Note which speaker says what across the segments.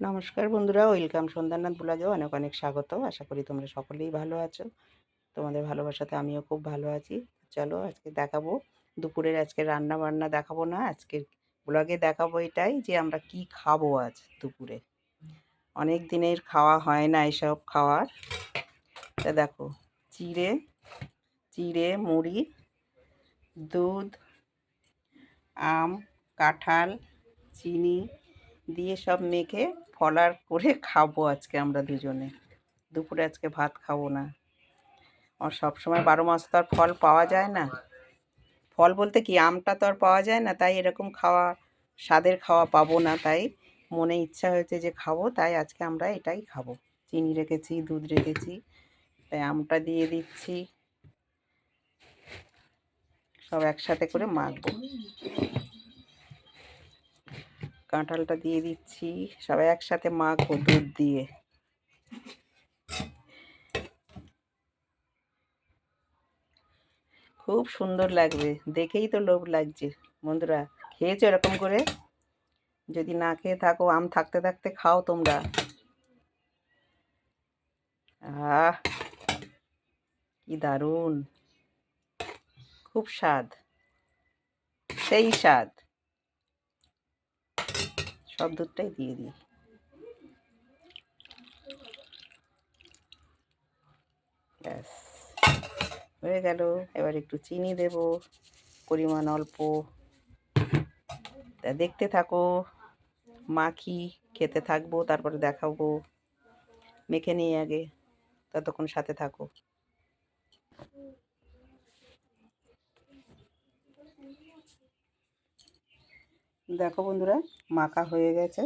Speaker 1: নমস্কার বন্ধুরা, ওয়েলকাম। সন্ধ্যানাথ ব্লগে অনেক অনেক স্বাগত। আশা করি তোমরা সকলেই ভালো আছো। তোমাদের ভালোবাসাতে আমিও খুব ভালো আছি। চলো আজকে দেখাবো। দুপুরের আজকে রান্না বান্না দেখাবো না, আজকের ব্লগে দেখাবো এটাই যে আমরা কি খাব আজ দুপুরে। অনেক দিনের খাওয়া হয় না এসব খাওয়ার। তা দেখো, চিড়ে চিড়ে, মুড়ি, দুধ, আম, কাঁঠাল, চিনি দিয়ে সব মেখে ফলার করে খাব আজকে আমরা দুজনে। দুপুরে আজকে ভাত খাব না। আর সবসময় বারো মাস তো আর ফল পাওয়া যায় না। ফল বলতে কি আমটা তো আর পাওয়া যায় না তাই এরকম খাওয়া স্বাদের খাওয়া পাবো না তাই মনে ইচ্ছা হয়েছে যে খাব তাই আজকে আমরা এটাই খাব। চিনি রেখেছি দুধ রেখেছি তাই আমটা দিয়ে দিচ্ছি। সব একসাথে করে মাখবো। কাঁঠালটা দিয়ে দিচ্ছি। সবাই একসাথে মাখবো দুধ দিয়ে। খুব সুন্দর লাগবে। দেখেই তো লোভ লাগছে। বন্ধুরা, খেয়েছো এরকম করে? যদি না খেয়ে থাকো, আম থাকতে থাকতে খাও তোমরা। আহ, কি দারুণ। খুব স্বাদ। সেই স্বাদ। সব দুধটাই দিয়ে দিই। ব্যাস, হয়ে গেল। এবার একটু চিনি দেব, পরিমাণ অল্প। তা দেখতে থাকো মাখি খেতে থাকব, তারপরে দেখাবো। মেখে নিয়ে আগে, ততক্ষণ সাথে থাকো। দেখো বন্ধুরা, মাখা হয়ে গেছে।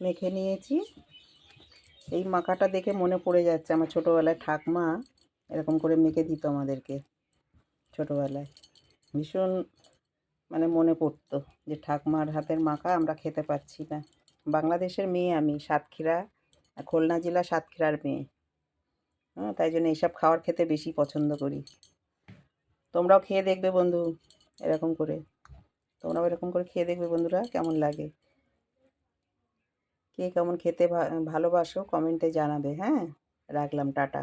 Speaker 1: মেখে নিয়েছি। এই মাখাটা দেখে মনে পড়ে যাচ্ছে আমার ছোটোবেলায় ঠাকমা এরকম করে মেখে দিত আমাদেরকে ছোটোবেলায়। ভীষণ মানে মনে পড়তো যে ঠাকমার হাতের মাখা আমরা খেতে পাচ্ছি না। বাংলাদেশের মেয়ে আমি, সাতক্ষীরা খুলনা জেলা সাতক্ষীরার মেয়ে। হ্যাঁ তাই জন্য এইসব খাবার খেতে বেশি পছন্দ করি। তোমরাও খেয়ে দেখবে বন্ধু, এরকম করে। তোমরাও এরকম করে খেয়ে দেখবে বন্ধুরা কেমন লাগে। কে কেমন খেতে ভালোবাসো কমেন্টে জানাবে হ্যাঁ? রাখলাম, টাটা।